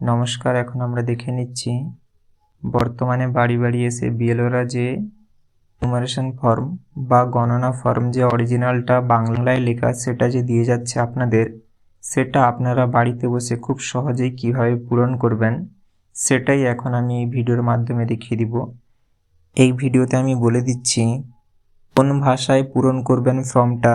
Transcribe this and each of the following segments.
নমস্কার, এখন আমরা দেখে নিচ্ছি বর্তমানে বাড়ি বাড়ি এসে বিএলওরা যে নুমারেশন ফর্ম বা গণনা ফর্ম যে অরিজিনালটা বাংলায় লেখা সেটা যে দিয়ে যাচ্ছে আপনাদের, সেটা আপনারা বাড়িতে বসে খুব সহজেই কীভাবে পূরণ করবেন, সেটাই এখন আমি এই ভিডিওর মাধ্যমে দেখিয়ে দিব। এই ভিডিওতে আমি বলে দিচ্ছি কোন ভাষায় পূরণ করবেন ফর্মটা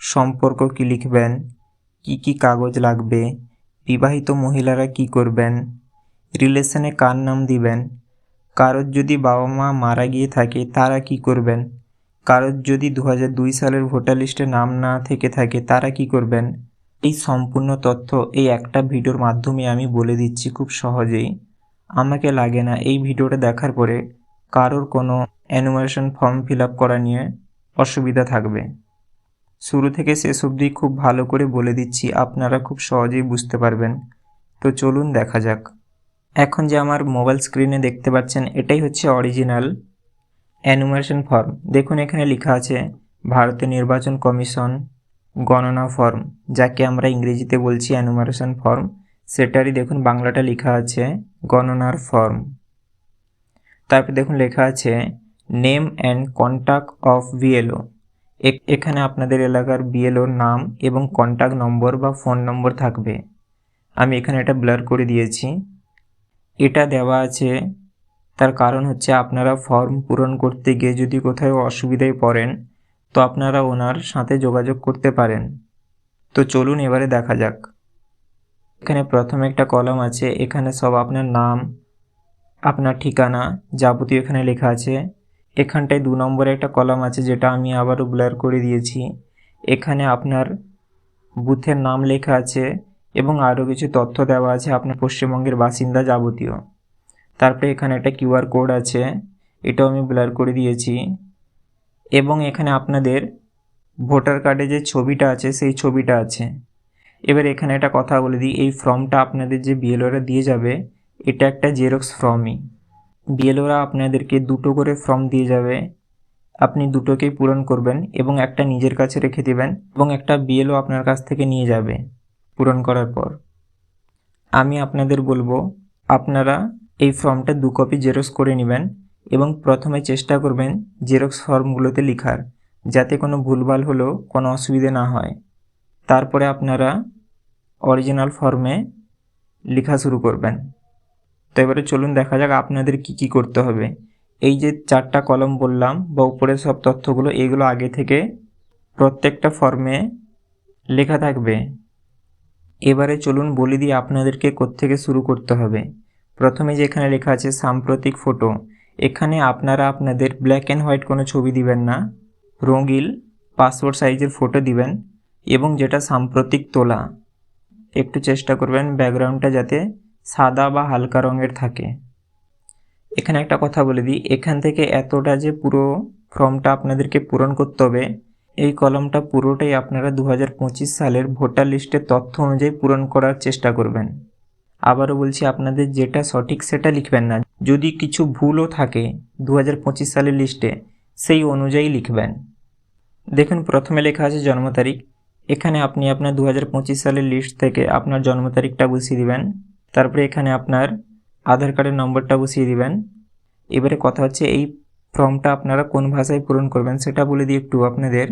সম্পর্ক কি লিখবেন, কি কি কাগজ লাগবে বিবাহিত মহিলারা কি করবেন? রিলেশনে কার নাম দিবেন? কারোর যদি বাবা মা মারা গিয়ে থাকে, তারা কি করবেন? কারোর যদি দু দুই সালের ভোটার লিস্টে নাম না থেকে থাকে, তারা কি করবেন? এই সম্পূর্ণ তথ্য এই একটা ভিডিওর মাধ্যমে আমি বলে দিচ্ছি খুব সহজেই। আমাকে লাগে না এই ভিডিওটা দেখার পরে কারোর কোনো অ্যানুমারেশন ফর্ম ফিল করা নিয়ে অসুবিধা থাকবে। শুরু থেকে শেষ অবধি খুব ভালো করে বলে দিচ্ছি, আপনারা খুব সহজেই বুঝতে পারবেন। তো চলুন দেখা যাক। এখন যে আমার মোবাইল স্ক্রিনে দেখতে পাচ্ছেন, এটাই হচ্ছে অরিজিনাল অ্যানুমারেশন ফর্ম। দেখুন, এখানে লেখা আছে ভারতের নির্বাচন কমিশন গণনা ফর্ম যাকে আমরা ইংরেজিতে বলছি অ্যানুমারেশন ফর্ম। সেটারই দেখুন, বাংলাটা লেখা আছে, গণনার ফর্ম তারপর দেখুন, লেখা আছে, name and contact of BLO এখানে আপনাদের এলাকার বিএলওর নাম এবং কন্ট্যাক্ট নম্বর বা ফোন নম্বর থাকবে। আমি এখানে এটা ব্লার করে দিয়েছি। এটা দেওয়া আছে, তার কারণ হচ্ছে আপনারা ফর্ম পূরণ করতে গিয়ে যদি কোথাও অসুবিধায় পড়েন, তো আপনারা ওনার সাথে যোগাযোগ করতে পারেন। তো চলুন এবারে দেখা যাক। এখানে প্রথমে একটা কলম আছে, এখানে সব আপনার নাম, আপনার ঠিকানা যাবতীয় এখানে লেখা আছে। এখানটায় দু নম্বরে একটা কলাম আছে, যেটা আমি আবারও ব্লার করে দিয়েছি। এখানে আপনার বুথের নাম লেখা আছে এবং আরও কিছু তথ্য দেওয়া আছে আপনার পশ্চিমবঙ্গের বাসিন্দা যাবতীয়। তারপরে এখানে একটা কিউআর কোড আছে, এটাও আমি ব্লার করে দিয়েছি। এবং এখানে আপনাদের ভোটার কার্ডে যে ছবিটা আছে, সেই ছবিটা আছে। এবার এখানে একটা কথা বলে দিই, এই ফর্মটা আপনাদের যে বিএলওরা দিয়ে যাবে, এটা একটা জেরক্স ফর্মই। বিএলওরা আপনাদেরকে দুটো করে ফর্ম দিয়ে যাবে। আপনি দুটোকেই পূরণ করবেন এবং একটা নিজের কাছে রেখে দেবেন এবং একটা বিএলও আপনার কাছ থেকে নিয়ে যাবে পূরণ করার পর। আমি আপনাদের বলব, আপনারা এই ফর্মটা দু কপি জেরক্স করে নেবেন এবং প্রথমে চেষ্টা করবেন জেরক্স ফর্মগুলোতে লিখার, যাতে কোনো ভুলভাল হলেও কোনো অসুবিধে না হয়। তারপরে আপনারা অরিজিনাল ফর্মে লেখা শুরু করবেন। তো এবারে চলুন দেখা যাক আপনাদের কি কি করতে হবে। এই যে চারটা কলম বললাম বা উপরের সব তথ্যগুলো, এগুলো আগে থেকে প্রত্যেকটা ফর্মে লেখা থাকবে। এবারে চলুন বলে দিই আপনাদেরকে কোত্থেকে শুরু করতে হবে। প্রথমে যেখানে লেখা আছে, সাম্প্রতিক ফটো এখানে আপনারা আপনাদের ব্ল্যাক অ্যান্ড হোয়াইট কোনো ছবি দিবেন না, রঙিল পাসপোর্ট সাইজের ফটো দিবেন এবং যেটা সাম্প্রতিক তোলা। একটু চেষ্টা করবেন ব্যাকগ্রাউন্ডটা যাতে সাদা বা হালকা রঙের থাকে। এখানে একটা কথা বলে দিই। এখান থেকে এতটা যে পুরো ফর্মটা আপনাদেরকে পূরণ করতে হবে, এই কলমটা পুরোটাই আপনারা দু হাজার পঁচিশ সালের ভোটার লিস্টের তথ্য অনুযায়ী পূরণ করার চেষ্টা করবেন। আবারও বলছি, আপনাদের যেটা সঠিক সেটা লিখবেন না। যদি কিছু ভুলও থাকে দু হাজার পঁচিশ সালের লিস্টে, সেই অনুযায়ী লিখবেন। দেখুন, প্রথমে লেখা আছে জন্ম তারিখ। এখানে আপনি আপনার দু হাজার পঁচিশ সালের লিস্ট থেকে আপনার জন্ম তারিখটা বসিয়ে দিবেন। তারপরে এখানে আপনার আধার কার্ডের নম্বরটা বসিয়ে দিবেন। এবারে কথা হচ্ছে এই ফর্মটা আপনারা কোন ভাষায় পূরণ করবেন সেটা বলে দিই একটু আপনাদের।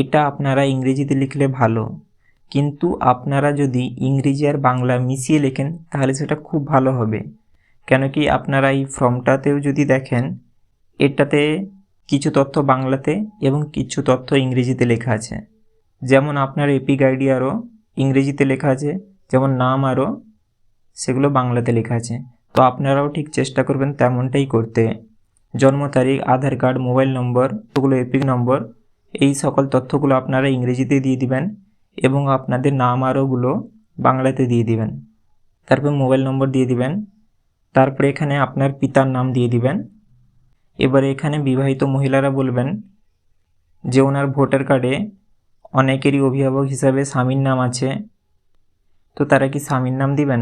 এটা আপনারা ইংরেজিতে লিখলে ভালো, কিন্তু আপনারা যদি ইংরেজি আর বাংলা মিশিয়ে লেখেন তাহলে সেটা খুব ভালো হবে। কেন কি আপনারা এই ফর্মটাতেও যদি দেখেন, এটাতে কিছু তথ্য বাংলাতে এবং কিছু তথ্য ইংরেজিতে লেখা আছে। যেমন আপনার এপিক আইডি আরও ইংরেজিতে লেখা আছে, যেমন নাম আরও সেগুলো বাংলাতে লেখা আছে। তো আপনারাও ঠিক চেষ্টা করবেন তেমনটাই করতে। জন্ম তারিখ, আধার কার্ড, মোবাইল নম্বর, ওগুলো এপিক নম্বর, এই সকল তথ্যগুলো আপনারা ইংরেজিতে দিয়ে দিবেন এবং আপনাদের নাম আরোগুলো বাংলাতে দিয়ে দিবেন। তারপর মোবাইল নম্বর দিয়ে দিবেন। তারপরে এখানে আপনার পিতার নাম দিয়ে দিবেন। এবারে এখানে বিবাহিত মহিলারা বলবেন যে ওনার ভোটার কার্ডে অনেকেরই অভিভাবক হিসাবে স্বামীর নাম আছে। তো তারা কি স্বামীর নাম দিবেন?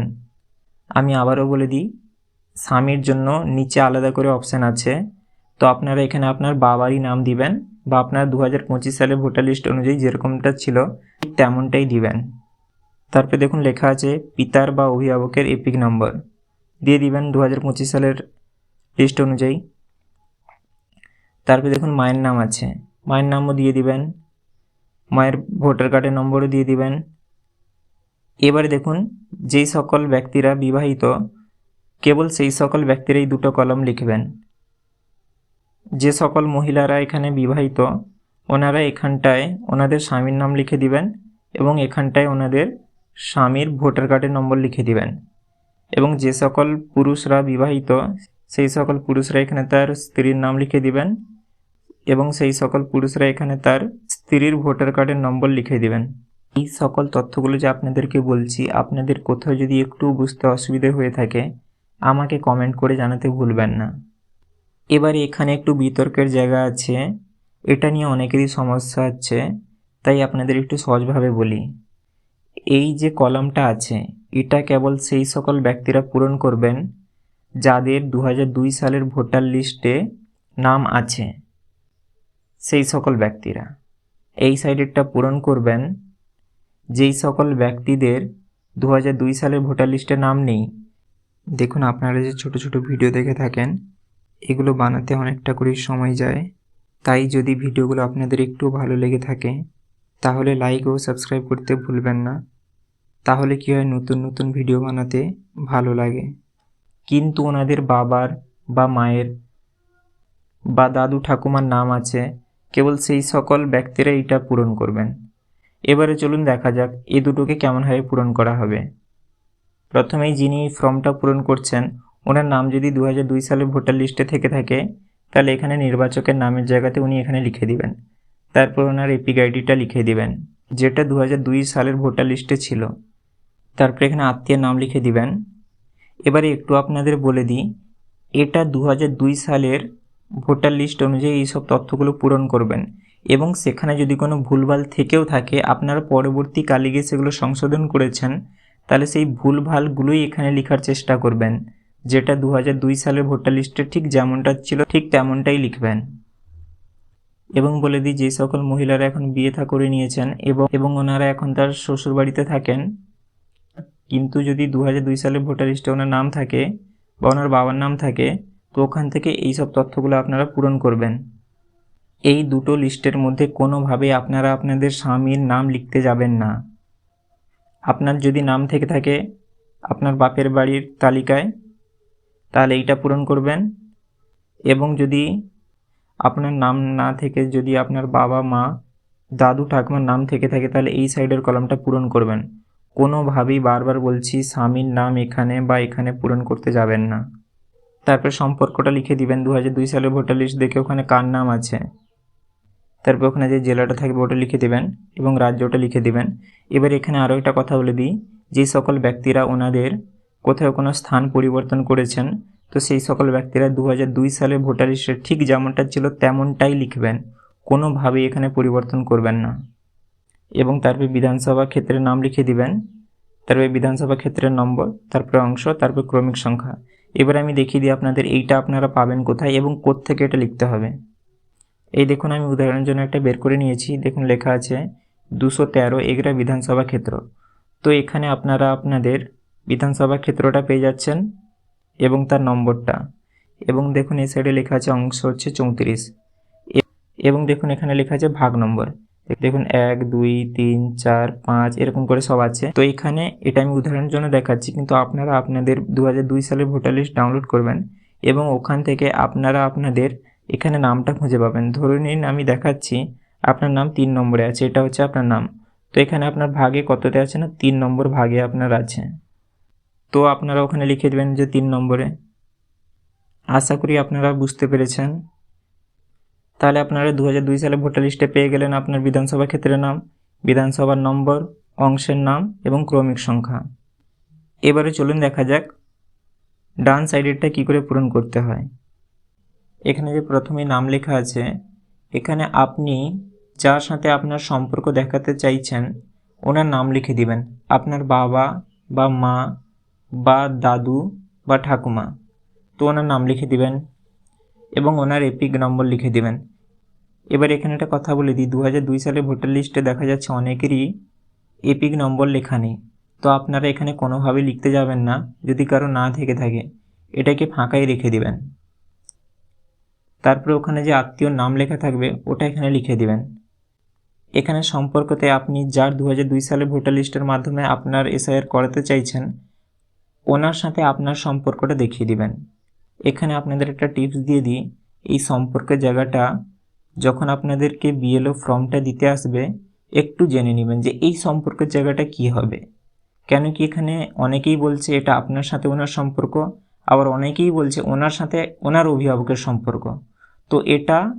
আমি আবারও বলে দিই, স্বামীর জন্য নিচে আলাদা করে অপশান আছে। তো আপনারা এখানে আপনার বাবারই নাম দিবেন বা আপনার দু হাজার পঁচিশ সালে ভোটার লিস্ট অনুযায়ী যেরকমটা ছিল তেমনটাই দিবেন। তারপরে দেখুন লেখা আছে, পিতার বা অভিভাবকের এপিক নম্বর। দিয়ে দিবেন দু হাজার পঁচিশ সালের লিস্ট অনুযায়ী। তারপরে দেখুন মায়ের নাম আছে। মায়ের নামও দিয়ে দিবেন। মায়ের ভোটার কার্ডের নম্বরও দিয়ে দিবেন। এবারে দেখুন, যেই সকল ব্যক্তিরা বিবাহিত, কেবল সেই সকল ব্যক্তিরাই দুটো কলম লিখবেন। যে সকল মহিলারা এখানে বিবাহিত, ওনারা এখানটায় ওনাদের স্বামীর নাম লিখে দিবেন এবং এখানটায় ওনাদের স্বামীর ভোটার কার্ডের নম্বর লিখে দিবেন। এবং যে সকল পুরুষরা বিবাহিত, সেই সকল পুরুষরা এখানে তার স্ত্রীর নাম লিখে দিবেন এবং সেই সকল পুরুষরা এখানে তার স্ত্রীর ভোটার কার্ডের নম্বর লিখে দিবেন। এই সকল তথ্যগুলো যে আপনাদেরকে বলছি, আপনাদের কোথাও যদি একটু বুঝতে অসুবিধে হয়ে থাকে, আমাকে কমেন্ট করে জানাতে ভুলবেন না। এবারে এখানে একটু বিতর্কের জায়গা আছে, এটা নিয়ে অনেকেরই সমস্যা আছে, তাই আপনাদের একটু সহজভাবে বলি। এই যে কলামটা আছে, এটা কেবল সেই সকল ব্যক্তিরা পূরণ করবেন, যাদের দু হাজার দুই সালের ভোটার লিস্টে নাম আছে। সেই সকল ব্যক্তিরা। এই সাইডেরটা পূরণ করবেন যেই সকল ব্যক্তিদের দু হাজার দুই সালের ভোটার লিস্টে নাম নেই, দেখুন আপনারা যে ছোট ছোট ভিডিও দেখে থাকেন, এগুলো বানাতে অনেকটা করেই সময় যায়। তাই যদি ভিডিওগুলো আপনাদের একটু ভালো লেগে থাকে, তাহলে লাইক ও সাবস্ক্রাইব করতে ভুলবেন না। তাহলে কী হয়, নতুন নতুন ভিডিও বানাতে ভালো লাগে। কিন্তু ওনাদের বাবার বা মায়ের বা দাদু ঠাকুমার নাম আছে, কেবল সেই সকল ব্যক্তিরা এটা পূরণ করবেন। এবারে চলুন দেখা যাক এ দুটোকে কেমনভাবে পূরণ করা হবে। প্রথমেই যিনি ফর্মটা পূরণ করছেন, ওনার নাম যদি দু সালে ভোটার লিস্টে থেকে থাকে, তাহলে এখানে নির্বাচকের নামের জায়গাতে উনি এখানে লিখে দিবেন। তারপর ওনার এপিক আইডিটা লিখে দিবেন, যেটা দু সালের ভোটার লিস্টে ছিল। তারপর এখানে আত্মীয়ের নাম লিখে দিবেন। এবারে একটু আপনাদের বলে দিই, এটা দু সালের ভোটার লিস্ট অনুযায়ী এইসব তথ্যগুলো পূরণ করবেন। এবং সেখানে যদি কোনো ভুলভাল থেকেও থাকে, আপনারা পরবর্তীকালে গিয়ে সেগুলো সংশোধন করেছেন, তাহলে সেই ভুলভালগুলোই এখানে লেখার চেষ্টা করবেন, যেটা দু দুই সালের ভোটার লিস্টে ঠিক যেমনটা ছিল, ঠিক তেমনটাই লিখবেন। এবং বলে দিই, যে সকল মহিলারা এখন বিয়ে থা করে নিয়েছেন এবং এবং ওনারা এখন তার শ্বশুর বাড়িতে থাকেন, কিন্তু যদি দু দুই সালের ভোটার লিস্টে ওনার নাম থাকে বা ওনার বাবার নাম থাকে, তো ওখান থেকে এই সব তথ্যগুলো আপনারা পূরণ করবেন। এই দুটো লিস্টের মধ্যে কোনোভাবেই আপনারা আপনাদের স্বামীর নাম লিখতে যাবেন না। আপনার যদি নাম থেকে থাকে আপনার বাপের বাড়ির তালিকায়, তাহলে এইটা পূরণ করবেন। এবং যদি আপনার নাম না থেকে, যদি আপনার বাবা, মা, দাদু, ঠাকুমার নাম থেকে থাকে, তাহলে এই সাইডের কলমটা পূরণ করবেন। কোনোভাবেই বারবার বলছি স্বামীর নাম এখানে বা এখানে পূরণ করতে যাবেন না। তারপর সম্পর্কটা লিখে দিবেন। দু সালের ভোটার লিস্ট দেখে ওখানে কার নাম আছে? তারপর ওখানে যে জেলাটা থাকবে ওটা লিখে দেবেন এবং রাজ্যটা লিখে দেবেন। এবার এখানে আরও একটা কথা বলে দিই, যে সকল ব্যক্তিরা ওনাদের কোথাও কোনো স্থান পরিবর্তন করেছেন, তো সেই সকল ব্যক্তিরা দু সালে ভোটার লিস্টে ঠিক যেমনটা ছিল তেমনটাই লিখবেন, কোনোভাবেই এখানে পরিবর্তন করবেন না। এবং তারপরে বিধানসভা ক্ষেত্রের নাম লিখে দিবেন, তারপরে বিধানসভা ক্ষেত্রের নম্বর, তারপরে অংশ, তারপর ক্রমিক সংখ্যা। এবার আমি দেখিয়ে দিই আপনাদের এইটা আপনারা পাবেন কোথায় এবং থেকে এটা লিখতে হবে। এই দেখুন, আমি উদাহরণের জন্য একটা বের করে নিয়েছি। দেখুন, লেখা আছে দুশো তেরো এগরা বিধানসভা ক্ষেত্র। তো এখানে আপনারা আপনাদের বিধানসভা ক্ষেত্রটা পেয়ে যাচ্ছেন এবং তার নম্বরটা। এবং দেখুন, এই সাইডে লেখা আছে অংশ হচ্ছে চৌত্রিশ। এবং দেখুন, এখানে লেখা আছে ভাগ নম্বর। দেখুন, এক, দুই, তিন, চার, পাঁচ, এরকম করে সব আছে। তো এখানে এটা আমি উদাহরণের জন্য দেখাচ্ছি, কিন্তু আপনারা আপনাদের দু সালের ভোটার লিস্ট ডাউনলোড করবেন এবং ওখান থেকে আপনারা আপনাদের এখানে নামটা খুঁজে পাবেন। ধরে নিন আমি দেখাচ্ছি, আপনার নাম তিন নম্বরে আছে, এটা হচ্ছে আপনার নাম। তো এখানে আপনার ভাগে কততে আছে না? তিন নম্বর ভাগে আপনার আছে। তো আপনারা ওখানে লিখে দেবেন যে তিন নম্বরে। আশা করি আপনারা বুঝতে পেরেছেন। তাহলে আপনারা দু হাজার দুই সালে ভোটার লিস্টে পেয়ে গেলেন আপনার বিধানসভা ক্ষেত্রের নাম, বিধানসভার নম্বর, অংশের নাম এবং ক্রমিক সংখ্যা। এবারে চলুন দেখা যাক, ডান সাইডেরটা কী করে পূরণ করতে হয়। এখানে যে প্রথমে নাম লেখা আছে, এখানে আপনি যার সাথে আপনার সম্পর্ক দেখাতে চাইছেন, ওনার নাম লিখে দিবেন। আপনার বাবা বা মা বা দাদু বা ঠাকুমা, তো ওনার নাম লিখে দিবেন এবং ওনার এপিক নম্বর লিখে দিবেন। এবার এখানে একটা কথা বলে দিই দু সালে ভোটার লিস্টে দেখা যাচ্ছে অনেকেরই এপিক নম্বর লেখা নেই। তো আপনারা এখানে কোনোভাবে লিখতে যাবেন না, যদি কারও না থেকে থাকে, এটাকে ফাঁকাই রেখে দিবেন। তারপরে ওখানে যে আত্মীয়র নাম লেখা থাকবে, ওটা এখানে লিখে দিবেন। এখানে সম্পর্কতে আপনি যার দু সালে ভোটার লিস্টের মাধ্যমে আপনার এসআইআর করাতে চাইছেন, ওনার সাথে আপনার সম্পর্কটা দেখিয়ে দিবেন। এখানে আপনাদের একটা টিপস দিয়ে দিই, এই সম্পর্কের জায়গাটা যখন আপনাদেরকে বিএলও ফর্মটা দিতে আসবে, একটু জেনে নেবেন যে এই সম্পর্কের জায়গাটা কি হবে। কেন কি এখানে অনেকেই বলছে এটা আপনার সাথে ওনার সম্পর্ক, আবার অনেকেই বলছে ওনার সাথে ওনার অভিভাবকের সম্পর্ক। তো এটা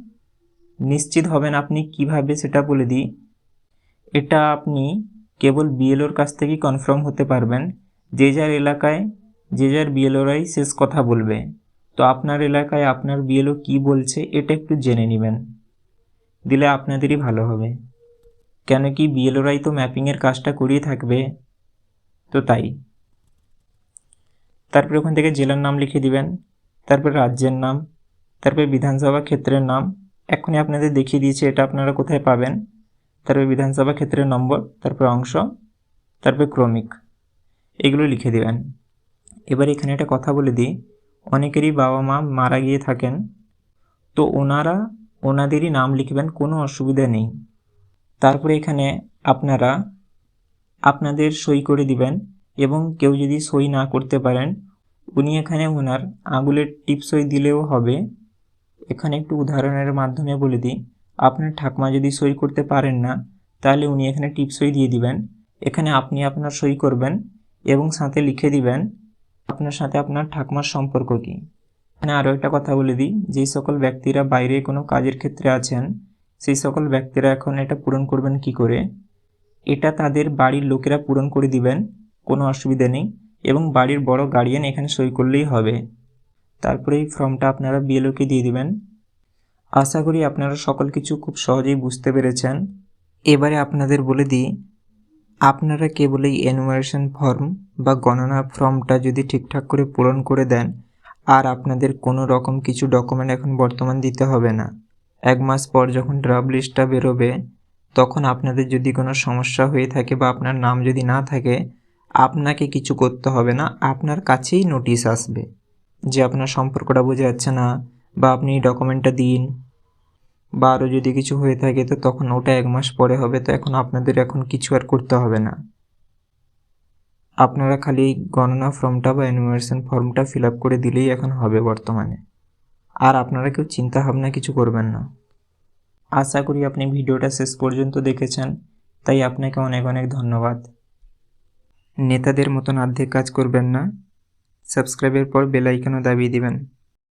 নিশ্চিত হবেন আপনি কীভাবে সেটা বলে দিই। এটা আপনি কেবল বিএলওর কাছ থেকেই কনফার্ম হতে পারবেন। যে যার এলাকায়, যে যার বিএলওরাই শেষ কথা বলবে। তো আপনার এলাকায় আপনার বিএলও কি বলছে এটা একটু জেনে নেবেন। দিলে আপনাদেরই ভালো হবে। কেন কি বিএলওরাই তো ম্যাপিংয়ের কাজটা করিয়ে থাকবে। তো তাই। তারপরে ওখান থেকে জেলার নাম লিখে দিবেন। তারপর রাজ্যের নাম। তারপরে বিধানসভা ক্ষেত্রের নাম, এখনই আপনাদের দেখিয়ে দিয়েছি, এটা আপনারা কোথায় পাবেন। তারপরে বিধানসভা ক্ষেত্রের নম্বর তারপরে অংশ তারপরে ক্রমিক, এগুলো লিখে দেবেন। এবার এখানে একটা কথা বলে দিই, অনেকেরই বাবা মা মারা গিয়ে থাকেন, তো ওনারা, ওনাদেরই নাম লিখবেন, কোনো অসুবিধা নেই। তারপরে এখানে আপনারা আপনাদের সই করে দিবেন, এবং কেউ যদি সই না করতে পারেন, উনি এখানে ওনার আঙুলের টিপসই দিলেও হবে। এখানে একটু উদাহরণের মাধ্যমে বলে দিই। আপনার ঠাকমা যদি সই করতে পারেন না, তাহলে উনি এখানে টিপ সই দিয়ে দিবেন। এখানে আপনি আপনার সই করবেন এবং সাথে লিখে দিবেন আপনার সাথে আপনার ঠাকমার সম্পর্ক কী। এখানে আরও একটা কথা বলে দিই যেই সকল ব্যক্তিরা বাইরে কোনো কাজের ক্ষেত্রে আছেন, সেই সকল ব্যক্তিরা এখন এটা পূরণ করবেন কি করে? এটা তাদের বাড়ির লোকেরা পূরণ করে দিবেন, কোনো অসুবিধা নেই এবং বাড়ির বড় গার্ডিয়ান এখানে সই করলেই হবে। তারপরে এই ফর্মটা আপনারা বিএলওকে দিয়ে দিবেন। আশা করি আপনারা সকল কিছু খুব সহজেই বুঝতে পেরেছেন। এবারে আপনাদের বলে দিই, আপনারা কেবল এই এনুমারেশন ফর্ম বা গণনা ফর্মটা যদি ঠিকঠাক করে পূরণ করে দেন, আর আপনাদের কোনো রকম কিছু ডকুমেন্ট এখন বর্তমান দিতে হবে না। এক মাস পর যখন ড্রাফট লিস্টটা বেরোবে, তখন আপনাদের যদি কোনো সমস্যা হয়ে থাকে বা আপনার নাম যদি না থাকে, আপনাকে কিছু করতে হবে না, আপনার কাছেই নোটিশ আসবে। যে আপনার সম্পর্কটা বোঝা যাচ্ছে না বা আপনি ডকুমেন্টটা দিন বা আরও যদি কিছু হয়ে থাকে তো তখন ওটা এক মাস পরে হবে, তো এখন আপনাদের এখন কিছু আর করতে হবে না। আপনারা খালি গণনা ফর্মটা বা অ্যানুমারেশন ফর্মটা ফিল আপ করে দিলেই এখন হবে বর্তমানে। আর আপনারা কেউ চিন্তা ভাবনা কিছু করবেন না। আশা করি আপনি ভিডিওটা শেষ পর্যন্ত দেখেছেন, তাই আপনাকে অনেক অনেক ধন্যবাদ। নেতাদের মতন অর্ধেক কাজ করবেন না। সাবস্ক্রাইবের পর বেল আইকনও দাবিয়ে দিবেন।